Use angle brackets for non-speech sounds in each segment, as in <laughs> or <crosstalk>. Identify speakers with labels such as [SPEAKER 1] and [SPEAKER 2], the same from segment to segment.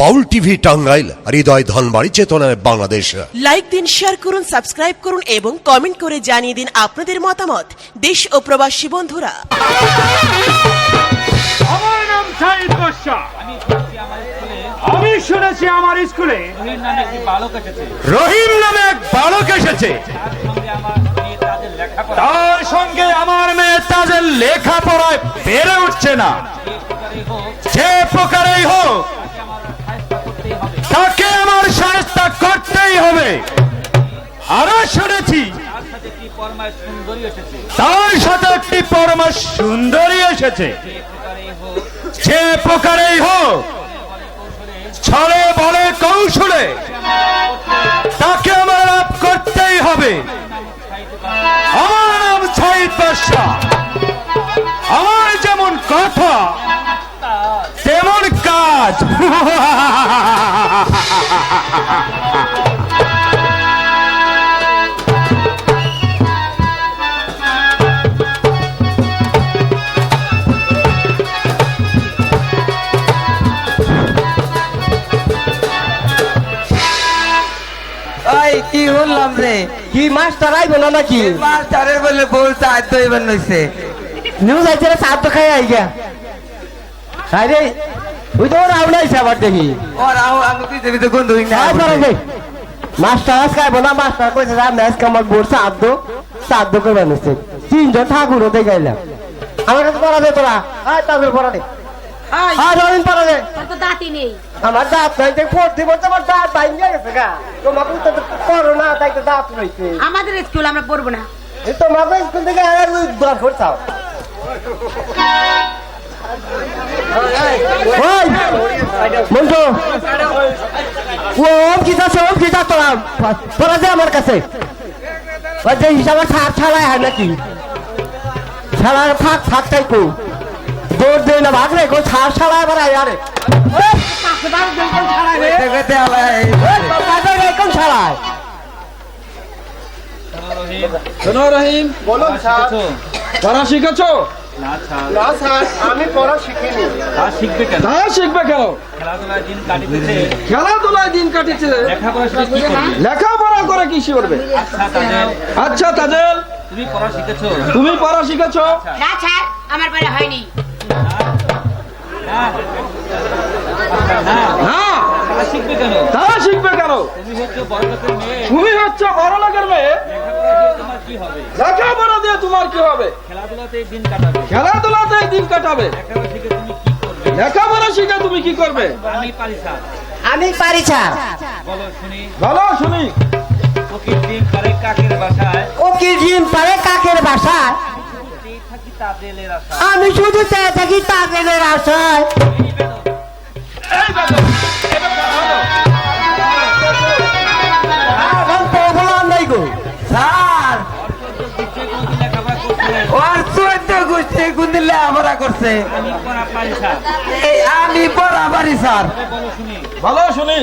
[SPEAKER 1] বাউল TV Tangail হৃদয় ধনবাড়ি চেতনায় Bangladesh.
[SPEAKER 2] Like দিন শেয়ার করুন সাবস্ক্রাইব করুন এবং কমেন্ট করে জানিয়ে দিন আপনাদের মতামত। দেশ ও প্রবাসী বন্ধুরা।
[SPEAKER 3] আমার নাম সাইদ বর্ষা আমি শুনেছি আমার স্কুলে
[SPEAKER 4] রহিম নামে
[SPEAKER 3] এক বালক এসেছে।
[SPEAKER 4] তার সঙ্গে আমার মেয়ে তাদের
[SPEAKER 3] তার সঙ্গে আমার মেয়ে তাদের লেখাপড়ায় বেড়ে উঠছে না। যে প্রকারেই হোক তাকে আমার সাহায্য করতেই হবে। আরও শুনেছি।
[SPEAKER 4] তার সাথে একটি
[SPEAKER 3] পরমা সুন্দরী এসেছে। যে প্রকারেই হোক, ছলে বলে কৌশলে তাকে আমার লাভ করতেই হবে। আমার নাম সাইদ বাদশা আমার যেমন কথা, তেমন কাজ। <laughs>
[SPEAKER 5] কি
[SPEAKER 6] মাস্টার আইব না নাকি?
[SPEAKER 5] মাস্টারের বলে বলতে আইতো এবার নইছে।
[SPEAKER 6] নিউজ আইছে রে সাত তো খাই আই গিয়া। আরে ওই তো ওর আউলা আইছে আবার দেখি।
[SPEAKER 5] ওর আও আমি তুই দেবি তো কোন দুই না।
[SPEAKER 6] আয় পরে দে মাস্টার আজ খাইব না মাস্টার কইছে যা ম্যাচ কামাক বোর সাধ্য সাধ্য করে নিছে তিনজন ঠাকুরও দেখাইলাম। আমার কাছে পড়া দে তোরা। আয় তাদের পড়া দে। পড়া
[SPEAKER 7] তো দাঁতই নেই।
[SPEAKER 6] আমার দাঁত নাই দেখ পড়তে পড়তে আমার দাঁত বাইঙ্গা গেছে গা। তো তাই তো দাঁত রইছে
[SPEAKER 7] আমাদের স্কুল আমরা পড়ব না।
[SPEAKER 6] তোমাকে স্কুল থেকে আর ওই দর করছাও ওই মন্টু ও ওম কি যাচ্ছে ওম কি যাচ্ছ পড়া যায় আমার কাছে। যে হিসাবে ছাড় ছাড়াই হয় নাকি? ছাড়ার ফাঁক ফাঁক তাই কো। দৌড় দেয় না ভাগ রে কো ছাড় আরে। কোন
[SPEAKER 4] শোনো রহিম বলো
[SPEAKER 8] পড়া শিখেছো?
[SPEAKER 4] না ছাড়
[SPEAKER 6] না স্যার আমি পড়া শিখিনি।
[SPEAKER 4] তা শিখবে কেন?
[SPEAKER 8] তা শিখবে কেন?
[SPEAKER 4] খেলাধুলায় দিন কাটিতেছে।
[SPEAKER 8] খেলাধুলায় দিন কাটিয়েছে
[SPEAKER 4] লেখাপড়া
[SPEAKER 8] করে কি শিখবে?
[SPEAKER 4] আচ্ছা তাদের
[SPEAKER 8] আচ্ছা
[SPEAKER 4] তুমি পড়া শিখেছো?
[SPEAKER 8] তুমি পড়া শিখেছো?
[SPEAKER 7] না আমার পড়া হয়নি।
[SPEAKER 4] না! আচ্ছা, না
[SPEAKER 8] না
[SPEAKER 4] তা শিখবে কেন?
[SPEAKER 8] তা শিখবে কেন
[SPEAKER 4] তুমি হচ্ছে বড় লোকের মেয়ে। লেখাপড়া দিয়ে তোমার কি হবে?
[SPEAKER 8] লেখাপড়া দিয়ে তোমার কি হবে?
[SPEAKER 4] খেলাধুলাতে দিন কাটাবে।
[SPEAKER 8] খেলাধুলাতে দিন কাটাবে।
[SPEAKER 4] লেখাপড়া শিখে তুমি কি করবে?
[SPEAKER 8] লেখাপড়া শিখে তুমি কি করবে?
[SPEAKER 4] আমি পারি স্যার।
[SPEAKER 6] আমি পারি স্যার।
[SPEAKER 4] বলো শুনি।
[SPEAKER 8] বলো শুনি।
[SPEAKER 4] পারে কাকের বাসায়?
[SPEAKER 6] ও কি ডিম পারে কাকের বাসায়? আমি শুধু চেয়ে থাকি তাদের আশায়।
[SPEAKER 5] স্যার কোনদিন লেখাপড়া করছে।
[SPEAKER 4] আমি পড়া পারি স্যার।
[SPEAKER 5] এই আমি বরাবরই স্যার
[SPEAKER 4] বলো শুনি।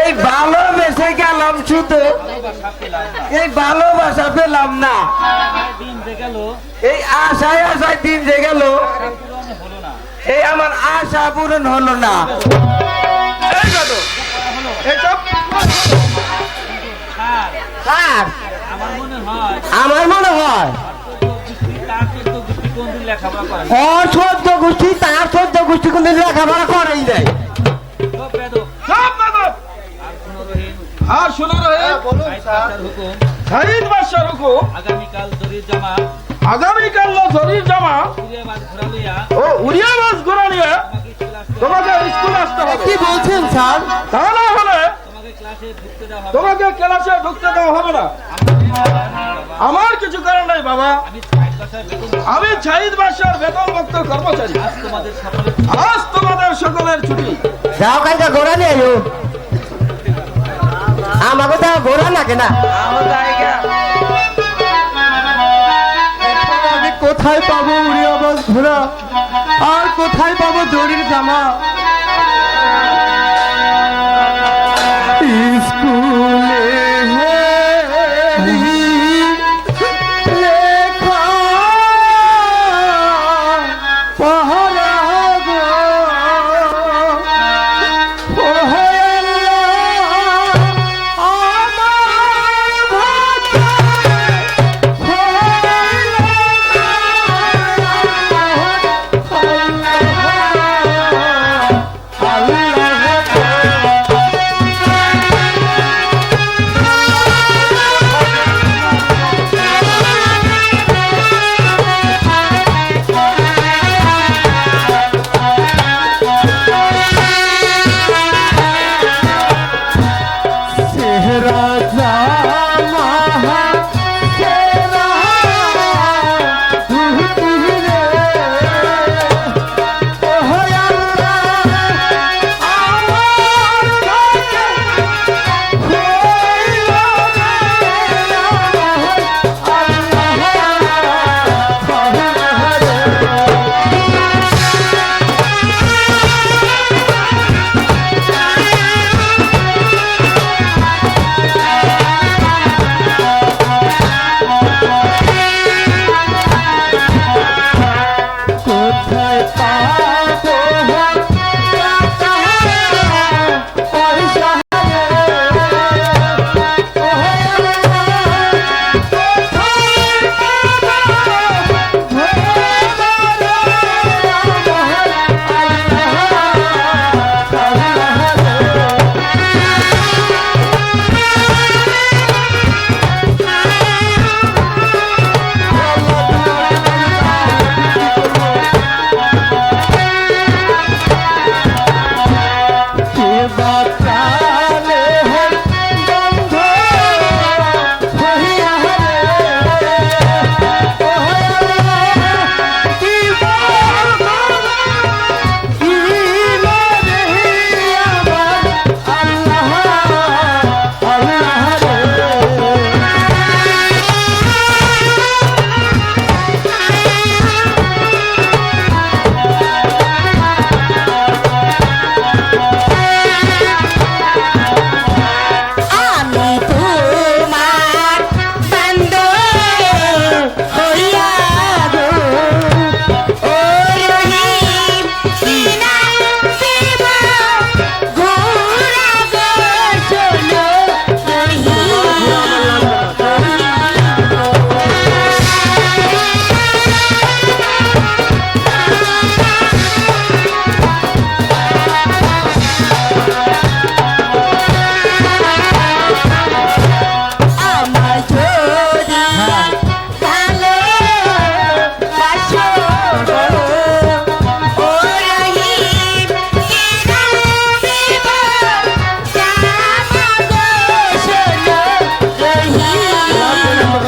[SPEAKER 5] এই ভালোবেসে গেলাম শুধু।
[SPEAKER 4] না
[SPEAKER 5] এই ভালোবাসা পেলাম না।
[SPEAKER 4] দিন যে গেল
[SPEAKER 5] এই আশায় আশায় দিন যে গেল।
[SPEAKER 4] পূরণ হলো না।
[SPEAKER 5] এই আমার আশা পূরণ হলো না
[SPEAKER 4] আমার মনে হয়
[SPEAKER 6] ও চোদ্দ গোষ্ঠী তার চোদ্দ গোষ্ঠী কোন লেখাপড়া করেই দেয়।
[SPEAKER 4] আর কোনো রহিম।
[SPEAKER 8] আর শুনো রে
[SPEAKER 4] আইসার হুকুম।
[SPEAKER 8] শহীদ বাদশাহ হুকুম।
[SPEAKER 4] আগামীকাল দরির জামা।
[SPEAKER 8] আগামীকাল জরির জামা। ও উড়িয়া বাস
[SPEAKER 4] তোমাকে স্কুলে আসতে
[SPEAKER 8] তোমাকে স্কুলে আসতে হবে।
[SPEAKER 6] কি বলছেন স্যার?
[SPEAKER 8] তা না হলে
[SPEAKER 4] তোমাকে ক্লাসে ঢুকতে দেওয়া হবে।
[SPEAKER 8] তোমাকে ক্লাসে ঢুকতে দেওয়া হবে না। আমার কিছু কারণ নাই বাবা।
[SPEAKER 4] আমি সাইড বাসায় বেতন
[SPEAKER 8] শাহিদ বেতনভুক্ত কর্মচারী।
[SPEAKER 4] আজ তোমাদের সকলের
[SPEAKER 8] আজ তোমাদের সকলের ছুটি।
[SPEAKER 6] যাও ঘোরা নিয়ে আয়ো আমাকে তো ঘোরা লাগে না। কোথায় পাবো উড়িয়া বাস ঘোরা আর কোথায় পাবো দড়ির জামা? পাপ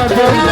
[SPEAKER 6] Thank.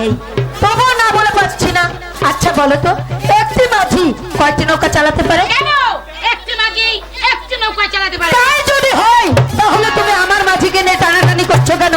[SPEAKER 6] নেই। তবু না বলে পাচ্ছি
[SPEAKER 9] না। আচ্ছা বলো তো একটি মাঝি কয়টি নৌকা চালাতে পারে? কেন? একটি মাঝি একটি নৌকা চালাতে পারে। তাই যদি হয় তাহলে তুমি আমার মাঝিকে নিয়ে টানাটানি করছ কেন?